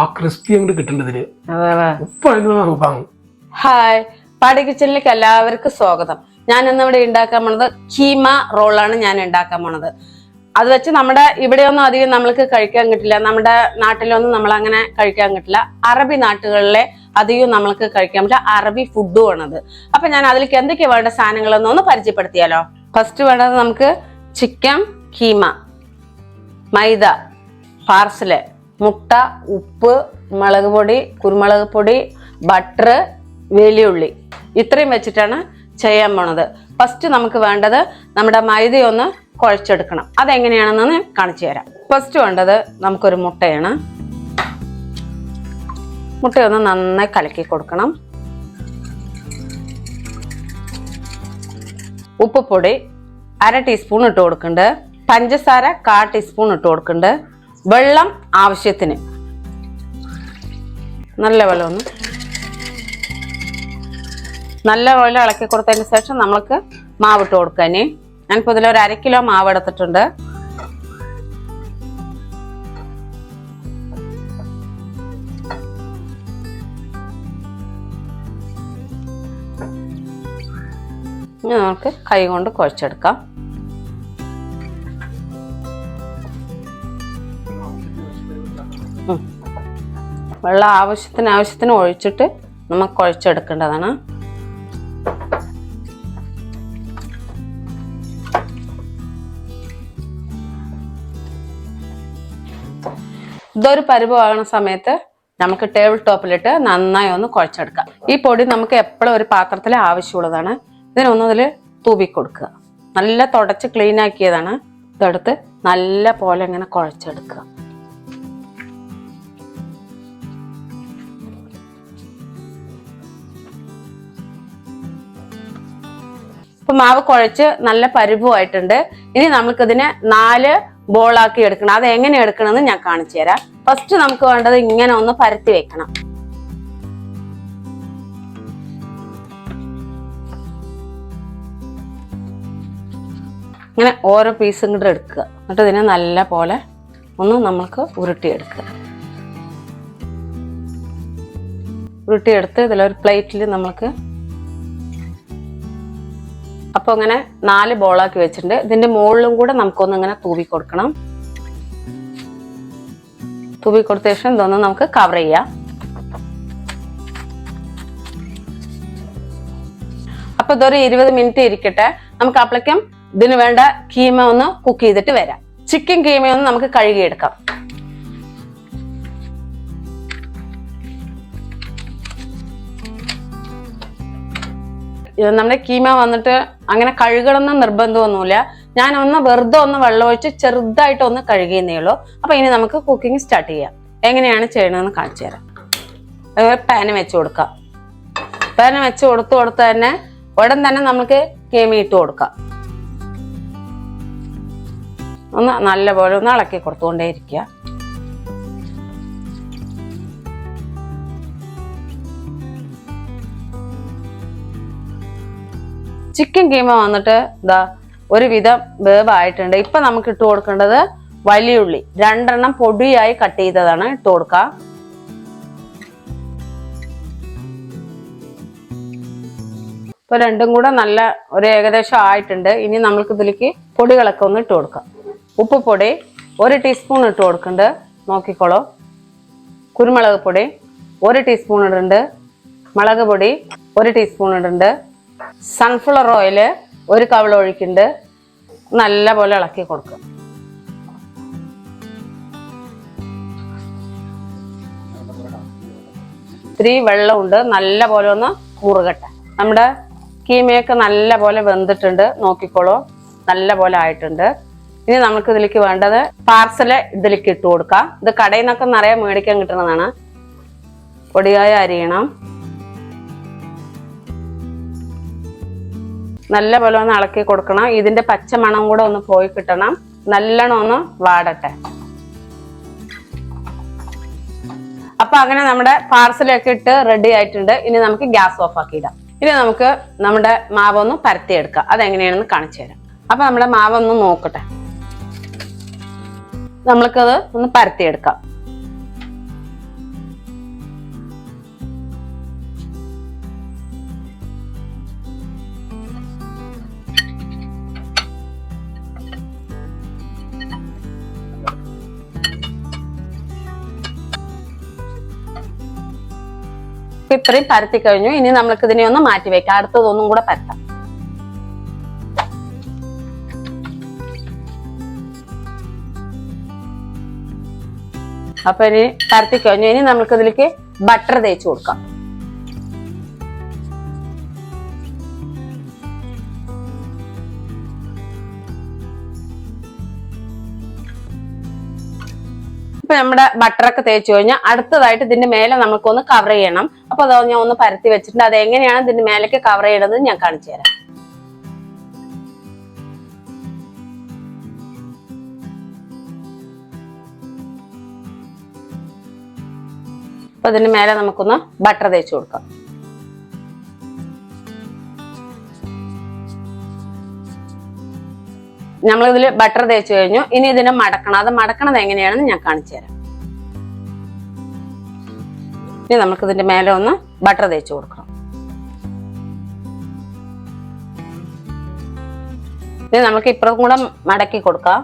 ആ ക്രിസ്പി അങ്ങോട്ട് കിട്ടേണ്ടതിൽ ഹായ്. പാടി കിച്ചണിലേക്ക് എല്ലാവർക്കും സ്വാഗതം. ഞാൻ ഇന്ന് ഇവിടെ ഉണ്ടാക്കാൻ പോണത് കീമ റോളാണ് ഞാൻ ഉണ്ടാക്കാൻ പോണത്. അത് വെച്ച് നമ്മുടെ ഇവിടെയൊന്നും അധികം നമ്മൾക്ക് കഴിക്കാൻ കിട്ടില്ല. നമ്മുടെ നാട്ടിലൊന്നും നമ്മൾ അങ്ങനെ കഴിക്കാൻ കിട്ടില്ല. അറബി നാട്ടുകളിലെ അധികം നമ്മൾക്ക് കഴിക്കാൻ പറ്റില്ല. അറബി ഫുഡും ആണത്. അപ്പൊ ഞാൻ അതിലേക്ക് എന്തൊക്കെ വേണ്ട സാധനങ്ങളെന്ന് ഒന്ന് പരിചയപ്പെടുത്തിയാലോ? ഫസ്റ്റ് വേണ്ടത് നമുക്ക് ചിക്കൻ കീമ മൈദ പാർസൽ മുട്ട ഉപ്പ് മുളക് പൊടി കുരുമുളക് പൊടി ബട്ടർ വെളിയുള്ളി ഇത്രയും വെച്ചിട്ടാണ് ചെയ്യാൻ പോണത്. ഫസ്റ്റ് നമുക്ക് വേണ്ടത് നമ്മുടെ മൈദയൊന്ന് കുഴച്ചെടുക്കണം. അതെങ്ങനെയാണെന്ന് കാണിച്ചു തരാം. ഫസ്റ്റ് വേണ്ടത് നമുക്കൊരു മുട്ടയാണ്. മുട്ടയൊന്ന് നന്നായി കലക്കി കൊടുക്കണം. ഉപ്പ് ഉപ്പുപൊടി അര ടീസ്പൂൺ ഇട്ട് കൊടുക്കുന്നുണ്ട്. പഞ്ചസാര കാ ടീസ്പൂൺ ഇട്ട് കൊടുക്കുന്നുണ്ട്. വെള്ളം ആവശ്യത്തിന്. നല്ല വെള്ളം ഒന്ന്. നല്ല പോലെ ഇളക്കി കൊടുത്തതിന് ശേഷം നമ്മൾക്ക് മാവ് ഇട്ട് കൊടുക്കാന് ഞാനിപ്പോൾ ഇതിൽ ഒരു അര കിലോ മാവ് എടുത്തിട്ടുണ്ട്. ഇനി നമുക്ക് കൈ കൊണ്ട് കുഴച്ചെടുക്കാം. വെള്ളം ആവശ്യത്തിന് ആവശ്യത്തിന് ഒഴിച്ചിട്ട് നമുക്ക് കുഴച്ചെടുക്കേണ്ടതാണ്. ഇതൊരു പരുവമാകുന്ന സമയത്ത് നമുക്ക് ടേബിൾ ടോപ്പിലിട്ട് നന്നായി ഒന്ന് കുഴച്ചെടുക്കാം. ഈ പൊടി നമുക്ക് എപ്പോഴും ഒരു പാത്രത്തിൽ ആവശ്യമുള്ളതാണ്. ഇതിനൊന്നും ഇതിൽ തൂവി കൊടുക്കുക. നല്ല തുടച്ച് ക്ലീൻ ആക്കിയതാണ്. ഇതെടുത്ത് നല്ല പോലെ ഇങ്ങനെ കുഴച്ചെടുക്കുക. ഇപ്പൊ മാവ് കുഴച്ച് നല്ല പരുവമായിട്ടുണ്ട്. ഇനി നമുക്കിതിനെ നാല് ബോളാക്കി എടുക്കണം. അത് എങ്ങനെ എടുക്കണമെന്ന് ഞാൻ കാണിച്ചു തരാം. ഫസ്റ്റ് നമുക്ക് വേണ്ടത് ഇങ്ങനെ ഒന്ന് പരത്തി വെക്കണം. ഇങ്ങനെ ഓരോ പീസും കൂടെ എടുക്കുക. എന്നിട്ട് ഇതിനെ നല്ല പോലെ ഒന്ന് നമ്മൾക്ക് ഉരുട്ടിയെടുക്കുക. ഉരുട്ടിയെടുത്ത് ഇതിലൊരു പ്ലേറ്റിൽ നമ്മൾക്ക് അപ്പൊ അങ്ങനെ നാല് ബോളാക്കി വെച്ചിട്ടുണ്ട്. ഇതിന്റെ മുകളിലും കൂടെ നമുക്കൊന്ന് ഇങ്ങനെ തൂവി കൊടുക്കണം. തൂവി കൊടുത്ത ശേഷം ഇതൊന്ന് നമുക്ക് കവർ ചെയ്യാം. അപ്പൊ ഇതൊരു ഇരുപത് മിനിറ്റ് ഇരിക്കട്ടെ. നമുക്ക് അപ്പോഴേക്കും ഇതിന് വേണ്ട കീമ ഒന്ന് കുക്ക് ചെയ്തിട്ട് വരാം. ചിക്കൻ കീമയൊന്ന് നമുക്ക് കഴുകിയെടുക്കാം. നമ്മുടെ കീമ വന്നിട്ട് അങ്ങനെ കഴുകണമെന്ന് നിർബന്ധമൊന്നുമില്ല. ഞാൻ ഒന്ന് വെറുതെ ഒന്ന് വെള്ളം ഒഴിച്ച് ചെറുതായിട്ട് ഒന്ന് കഴുകിയെന്നേ ഉള്ളൂ. അപ്പൊ ഇനി നമുക്ക് കുക്കിംഗ് സ്റ്റാർട്ട് ചെയ്യാം. എങ്ങനെയാണ് ചെയ്യണമെന്ന് കാണിച്ചു തരാം. അതുപോലെ പാന് വെച്ച് കൊടുക്കാം. പാന് വെച്ച് കൊടുത്തു കൊടുത്ത് തന്നെ ഉടൻ തന്നെ നമുക്ക് കീമ ഇട്ട് കൊടുക്കാം. ഒന്ന് നല്ലപോലെ ഒന്ന് ഇളക്കി കൊടുത്തുകൊണ്ടേ ചിക്കൻ കീമ വന്നിട്ട് ഇതാ ഒരുവിധം വേവായിട്ടുണ്ട് ഇപ്പൊ നമുക്ക് ഇട്ട് കൊടുക്കേണ്ടത് വലിയുള്ളി രണ്ടെണ്ണം പൊടിയായി കട്ട് ചെയ്തതാണ് ഇട്ട് കൊടുക്കുക ഇപ്പൊ രണ്ടും കൂടെ നല്ല ഒരു ഏകദേശം ആയിട്ടുണ്ട്. ഇനി നമ്മൾക്ക് ഇതിലേക്ക് പൊടികളൊക്കെ ഒന്ന് ഇട്ട് കൊടുക്കാം. ഉപ്പുപൊടി ഒരു ടീസ്പൂൺ ഇട്ട് കൊടുക്കുന്നുണ്ട്. നോക്കിക്കോളൂ. കുരുമുളക് പൊടി ഒരു ടീസ്പൂൺ ഇടുന്നുണ്ട്. മുളക് പൊടി ഒരു ടീസ്പൂൺ ഇടുന്നുണ്ട്. സൺഫ്ലവർ ഓയിൽ ഒരു കവള ഒഴിക്കുന്നുണ്ട് നല്ല പോലെ ഇളക്കി കൊടുക്കുക ഇത്തിരി വെള്ളമുണ്ട്. നല്ല പോലെ ഒന്ന് മുറുകട്ടെ. നമ്മുടെ കീമയൊക്കെ നല്ല പോലെ വെന്തിട്ടുണ്ട്. നോക്കിക്കോളൂ. നല്ല പോലെ ആയിട്ടുണ്ട്. ഇനി നമുക്ക് ഇതിലേക്ക് വേണ്ടത് പാർസൽ ഇതിലേക്ക് ഇട്ട് കൊടുക്കാം. ഇത് കടയിൽ നിന്നൊക്കെ നിറയെ മേടിക്കാൻ കിട്ടുന്നതാണ്. പൊടിയായി അരിയണം. നല്ല പോലെ ഒന്ന് ഇളക്കി കൊടുക്കണം. ഇതിന്റെ പച്ച മണം കൂടെ ഒന്ന് പോയി കിട്ടണം. നല്ലോണം ഒന്ന് വാടട്ടെ. അപ്പൊ അങ്ങനെ നമ്മുടെ പാർസലൊക്കെ ഇട്ട് റെഡി ആയിട്ടുണ്ട്. ഇനി നമുക്ക് ഗ്യാസ് ഓഫ് ആക്കി ഇടാം. ഇനി നമുക്ക് നമ്മുടെ മാവ് ഒന്ന് പരത്തിയെടുക്കാം. അതെങ്ങനെയാണെന്ന് കാണിച്ചു തരാം. അപ്പൊ നമ്മുടെ മാവ് ഒന്ന് നോക്കട്ടെ. നമ്മൾക്കത് ഒന്ന് പരത്തിയെടുക്കാം. ഇപ്പൊ ഇത്രയും പരത്തി കഴിഞ്ഞു. ഇനി നമ്മൾക്ക് ഇതിനെ ഒന്ന് മാറ്റി വെക്കാം. അടുത്തതൊന്നും കൂടെ പരത്താം. അപ്പൊ ഇനി പരത്തി കഴിഞ്ഞു. ഇനി നമുക്ക് ഇതിലേക്ക് ബട്ടർ തേച്ച് കൊടുക്കാം. ഇപ്പൊ നമ്മുടെ ബട്ടറൊക്കെ തേച്ചു കഴിഞ്ഞാൽ അടുത്തതായിട്ട് ഇതിന്റെ മേലെ നമുക്കൊന്ന് കവർ ചെയ്യണം. അപ്പൊ അത് ഞാൻ ഒന്ന് പരത്തി വെച്ചിട്ടുണ്ട്. അത് എങ്ങനെയാണ് ഇതിന്റെ മേലേക്ക് കവർ ചെയ്യണത് ഞാൻ കാണിച്ചു തരാം. അപ്പൊ ഇതിന്റെ മേലെ നമുക്കൊന്ന് ബട്ടർ തേച്ച് കൊടുക്കാം. നമ്മളിതിൽ ബട്ടർ തേച്ച് കഴിഞ്ഞു. ഇനി ഇതിനെ മടക്കണം. അത് മടക്കണത് എങ്ങനെയാണെന്ന് ഞാൻ കാണിച്ചു തരാം. ഇനി നമുക്ക് ഇതിന്റെ മേലെ ഒന്ന് ബട്ടർ തേച്ച് കൊടുക്കണം. ഇനി നമുക്ക് ഇപ്പുറം കൂടെ മടക്കി കൊടുക്കാം.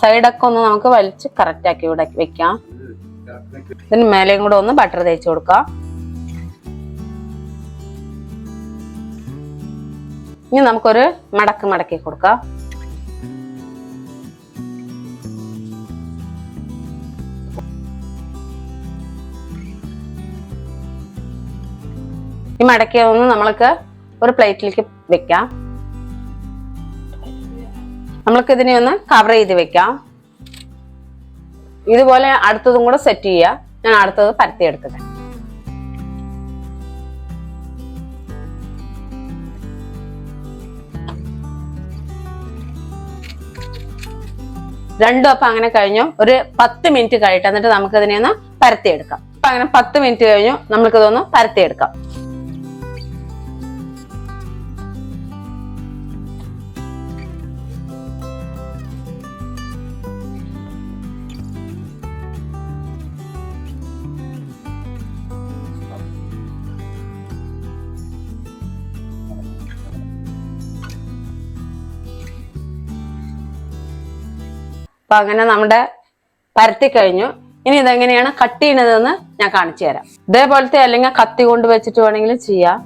സൈഡൊക്കെ ഒന്ന് നമുക്ക് വലിച്ച് കറക്റ്റ് ആക്കി ഇവിടെ വെക്കാം. ഇതിന് മേലെയും കൂടെ ഒന്ന് ബട്ടർ തേച്ച് കൊടുക്കാം. ഇനി നമുക്കൊരു മടക്ക് മടക്കി കൊടുക്കാം. ഈ മടക്കിയതൊന്ന് നമ്മൾക്ക് ഒരു പ്ലേറ്റിലേക്ക് വെക്കാം. നമ്മൾക്ക് ഇതിനെ ഒന്ന് കവർ ചെയ്ത് വെക്കാം. ഇതുപോലെ അടുത്തതും കൂടെ സെറ്റ് ചെയ്യുക. ഞാൻ അടുത്തത് പരത്തി എടുക്കട്ടെ. രണ്ടും അപ്പം അങ്ങനെ കഴിഞ്ഞു. ഒരു പത്ത് മിനിറ്റ് കഴിയിട്ട് എന്നിട്ട് നമുക്കിതിനെ ഒന്ന് പരത്തിയെടുക്കാം അപ്പൊ അങ്ങനെ പത്ത് മിനിറ്റ് കഴിഞ്ഞു. നമുക്കിതൊന്ന് പരത്തിയെടുക്കാം അപ്പൊ അങ്ങനെ നമ്മുടെ പരത്തി കഴിഞ്ഞു. ഇനി ഇതെങ്ങനെയാണ് കട്ട് ചെയ്യണതെന്ന് ഞാൻ കാണിച്ചു തരാം. ഇതേപോലത്തെ അല്ലെങ്കിൽ കത്തി കൊണ്ട് വെച്ചിട്ട് വേണമെങ്കിലും ചെയ്യാം.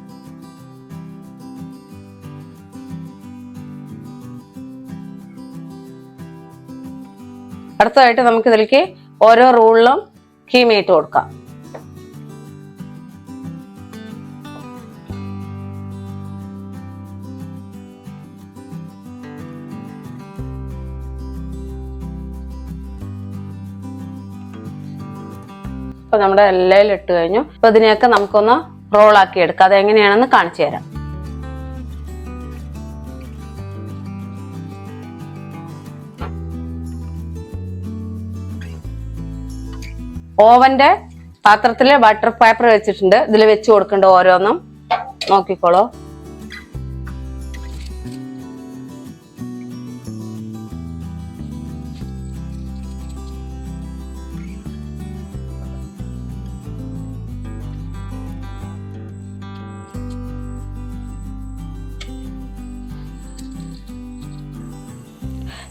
അടുത്തതായിട്ട് നമുക്ക് ഇതിലേക്ക് ഓരോ റൂളിലും കീമയിട്ട് കൊടുക്കാം. അപ്പൊ നമ്മുടെ എല്ലാം ഇട്ട് കഴിഞ്ഞു. അപ്പൊ ഇതിനെയൊക്കെ നമുക്കൊന്ന് റോൾ ആക്കി എടുക്കാം. അതെങ്ങനെയാണെന്ന് കാണിച്ചു തരാം. ഓവന്റെ പാത്രത്തിൽ ബട്ടർ പേപ്പർ വെച്ചിട്ടുണ്ട്. ഇതിൽ വെച്ച് കൊടുക്കേണ്ട ഓരോന്നും. നോക്കിക്കോളൂ.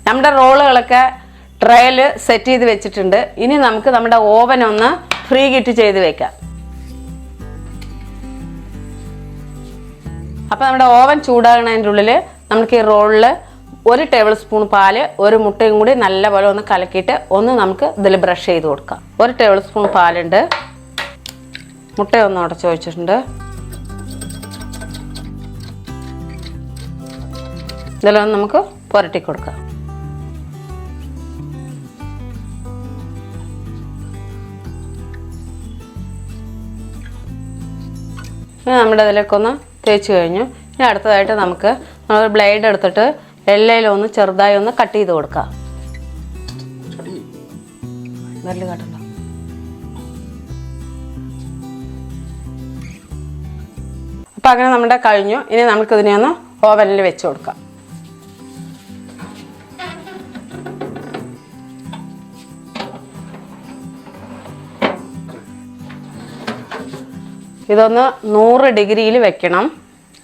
നമ്മുടെ റോളുകളൊക്കെ ട്രയൽ സെറ്റ് ചെയ്ത് വെച്ചിട്ടുണ്ട്. ഇനി നമുക്ക് നമ്മുടെ ഓവൻ ഒന്ന് ഫ്രീ കിറ്റ് ചെയ്ത് വെക്കാം. അപ്പൊ നമ്മുടെ ഓവൻ ചൂടാകുന്നതിന്റെ ഉള്ളിൽ നമുക്ക് ഈ റോളിൽ ഒരു ടേബിൾ സ്പൂൺ പാൽ ഒരു മുട്ടയും കൂടി നല്ലപോലെ ഒന്ന് കലക്കിയിട്ട് ഒന്ന് നമുക്ക് ഇതിൽ ബ്രഷ് ചെയ്ത് കൊടുക്കാം. ഒരു ടേബിൾ സ്പൂൺ പാലുണ്ട് മുട്ടയൊന്ന് ഉടച്ചു വെച്ചിട്ടുണ്ട്. ഇതിലൊന്ന് നമുക്ക് പുരട്ടി കൊടുക്കാം. നമ്മുടെ ഇതിലേക്ക് ഒന്ന് തേച്ച് കഴിഞ്ഞു. ഇനി അടുത്തതായിട്ട് നമുക്ക് നമ്മൾ ബ്ലേഡ് എടുത്തിട്ട് എല്ലയിലും ഒന്ന് ചെറുതായി ഒന്ന് കട്ട് ചെയ്ത് കൊടുക്കാം. നല്ല കട്ടണ്ട അപ്പം അങ്ങനെ നമ്മുടെ കഴിഞ്ഞു. ഇനി നമുക്കിതിനെ ഒന്ന് ഓവനിൽ വെച്ച് കൊടുക്കാം. ഇതൊന്ന് നൂറ് ഡിഗ്രിയിൽ വെക്കണം.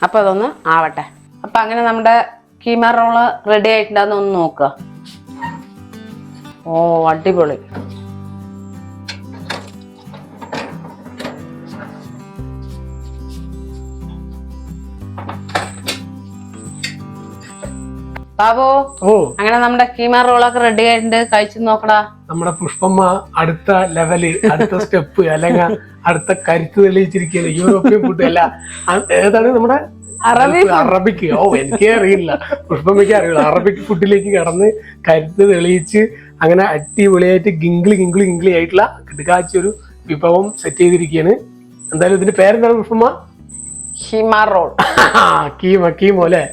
അപ്പോൾ അതൊന്ന് ആവട്ടെ. അപ്പം അങ്ങനെ നമ്മുടെ കീമ റോൾ റെഡി ആയിട്ടുണ്ടെന്ന് ഒന്ന് നോക്കുക ഓ അടിപൊളി. ബാബു ഓ. അങ്ങനെ നമ്മുടെ കീമ റോളൊക്കെ റെഡി ആയിട്ടുണ്ട്. കഴിച്ചു നോക്കടാ. നമ്മുടെ പുഷ്പമ്മ അടുത്ത ലെവൽ അടുത്ത സ്റ്റെപ്പ് അല്ലെങ്കിൽ അടുത്ത കരുത്ത് തെളിയിച്ചിരിക്കുകയാണ്. യൂറോപ്യൻ ഫുഡ് അല്ല. ഏതാണ് നമ്മുടെ അറബി അറബിക്ക് ഓ എനിക്കേ അറിയില്ല. പുഷ്പമ്മയ്ക്ക് അറിയില്ല അറബിക് ഫുഡിലേക്ക് കടന്ന് കരുത്ത് തെളിയിച്ച് അങ്ങനെ അടിപൊളിയായിട്ട് ഗിംഗിളി ഗിംഗിളി ഗിംഗിളി ആയിട്ടുള്ള കിടക്കാച്ച ഒരു വിഭവം സെറ്റ് ചെയ്തിരിക്കുകയാണ്. എന്തായാലും ഇതിന്റെ പേരെന്താണ് പുഷ്പമ്മ? ഹിമാറോൾ കീമ കീമോ അല്ലെ?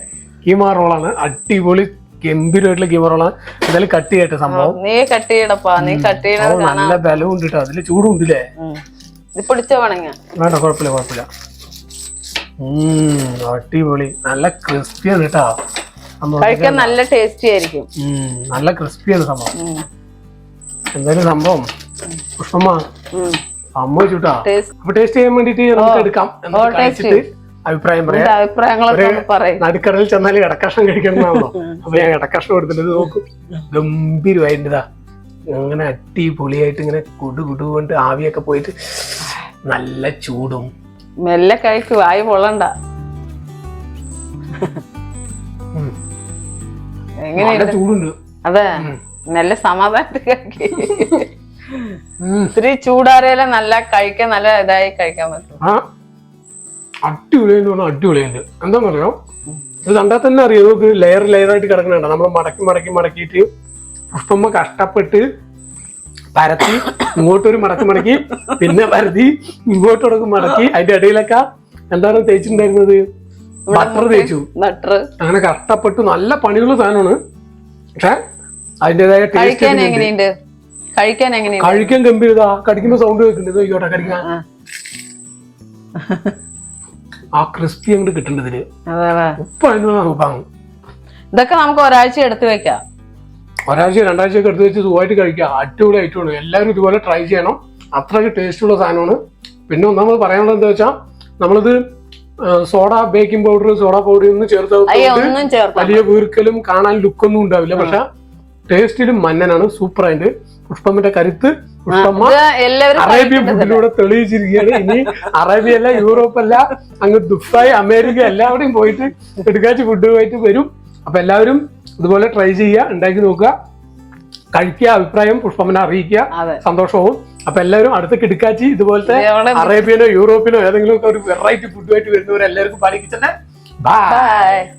കീമ റോളാണ്. അടിപൊളി ഗംഭീരമായിട്ടുള്ള കീമ റോളാണ്. എന്തായാലും കട്ട് ചെയ്യട്ടെ സംഭവം. നീ കട്ട് ചെയ്യണപ്പാ. നീ കട്ട് നല്ല ബലവും ഉണ്ട് കേട്ടോ അതിൽ ചൂടും ഉണ്ടല്ലേ പിടിച്ച വേണമെങ്കിൽ വേണ്ട കുഴപ്പമില്ല കുഴപ്പമില്ല. ഉം, അടിപൊളി. നല്ല ക്രിസ്പിയാണ് കേട്ടോ സംഭവം. കഴിക്കാൻ നല്ല ടേസ്റ്റി ആയിരിക്കും. നല്ല ക്രിസ്പിയാണ് സംഭവം. എന്തായാലും സംഭവം. പുഷ്പമ്മ. അമ്മ ചൂട്ടാ ടേസ്റ്റ് അപ്പൊ ടേസ്റ്റ് ചെയ്യാൻ വേണ്ടിട്ട് നമുക്ക് എടുക്കാം. അഭിപ്രായം പറയാം. നടുക്കടലിൽ ചെന്നാൽ ഇടക്കഷ്ണം കഴിക്കണമെന്നാണല്ലോ അപ്പൊ ഞാൻ ഇടക്കഷ്ണം എടുത്തിട്ട് നോക്കും. ഗംഭീരമായിട്ടാ അങ്ങനെ അടിപൊളിയായിട്ട് ഇങ്ങനെ കുടു കുടു കൊണ്ട് ആവിയൊക്കെ പോയിട്ട് നല്ല ചൂടും. മെല്ലെ കഴിക്കു വായു പൊള്ളണ്ട. എങ്ങനെ ചൂടുണ്ട്. അതെ. നല്ല സമാധാനത്തിൽ കഴിക്ക്. ഇത്തിരി ചൂടാറിയാലേ നല്ല കഴിക്കാൻ നല്ല ഇതായി കഴിക്കാൻ പറ്റും അടിപൊളിയായിട്ട് പറഞ്ഞാൽ അടിപൊളിയുണ്ട് എന്താണെന്നറിയോ ഇത് കണ്ടാൽ തന്നെ അറിയാം നമുക്ക് ലെയർ ലെയറായിട്ട് കിടക്കുന്നുണ്ട് നമ്മൾ മടക്കി മടക്കി മടക്കിയിട്ട് പുഷ്പമ്മ കഷ്ടപ്പെട്ട് പരത്തി ഇങ്ങോട്ടൊരു മടക്കി മടക്കി പിന്നെ പരത്തി ഇങ്ങോട്ടൊടക്ക് മടക്കി അതിന്റെ ഇടയിലൊക്കെ എന്താണ് തേച്ചിട്ടുണ്ടായിരുന്നത്? ബട്ടർ തേച്ചു. ബട്ടർ. അങ്ങനെ കഷ്ടപ്പെട്ടു നല്ല പണിയുള്ള സാധനമാണ്. പക്ഷെ അതിന്റെതായ കഴിക്കാൻ ടേസ്റ്റ് എങ്ങനെയുണ്ട്? കഴിക്കാൻ ഗംഭീരത. കടിക്കുമ്പോ സൗണ്ട് കേൾക്കുന്നുണ്ട്. കടിക്കാൻ. ആ. ക്രിസ്പി അങ്ങോട്ട് അതെ ഉപ്പ് അതിനുള്ള ഉപ്പാണ് ഇതൊക്കെ നമുക്ക് ഒരാഴ്ച എടുത്തു വെക്കാം. ഒരാഴ്ച രണ്ടാഴ്ച ഒക്കെ എടുത്ത് വെച്ച് സുഖമായിട്ട് കഴിക്കാം. അടിപൊളി ആയിട്ടുള്ളൂ എല്ലാവരും ഇതുപോലെ ട്രൈ ചെയ്യണം. അത്രയ്ക്ക് ടേസ്റ്റ് ഉള്ള സാധനമാണ്. പിന്നെ ഒന്നാമത് പറയാനുള്ളത് എന്താ വെച്ചാൽ നമ്മളിത് soda baking powder soda powder ഒന്നും ചേർത്ത് വലിയ വീർക്കലും കാണാൻ ലുക്കൊന്നും ഉണ്ടാവില്ല. പക്ഷെ ടേസ്റ്റിലും മന്നനാണ്. സൂപ്പർ ആയിട്ട്. പുഷ്പമ്മിന്റെ കരുത്ത് അറേബ്യൻ ഫുഡിലൂടെ തെളിയിച്ചിരിക്കുകയാണ്. ഇനി അറേബ്യ അല്ല യൂറോപ്പ് അല്ല അങ്ങ് ദുബായ് അമേരിക്ക എല്ലാവിടെയും പോയിട്ട് എടുക്കാച്ച് ഫുഡുമായിട്ട് വരും. അപ്പൊ എല്ലാവരും ഇതുപോലെ ട്രൈ ചെയ്യുക ഉണ്ടാക്കി നോക്കുക. കഴിക്കുക അഭിപ്രായം പുഷ്പമ്മനെ അറിയിക്കുക. സന്തോഷവും. അപ്പൊ എല്ലാവരും അടുത്ത കിടക്കാച്ചി ഇതുപോലത്തെ അറേബ്യനോ യൂറോപ്പിനോ ഏതെങ്കിലും ഒക്കെ ഒരു വെറൈറ്റി ഫുഡുമായിട്ട് വരുന്നവരെല്ലാവർക്കും പാലിക്കിച്ചല്ലേ ബൈ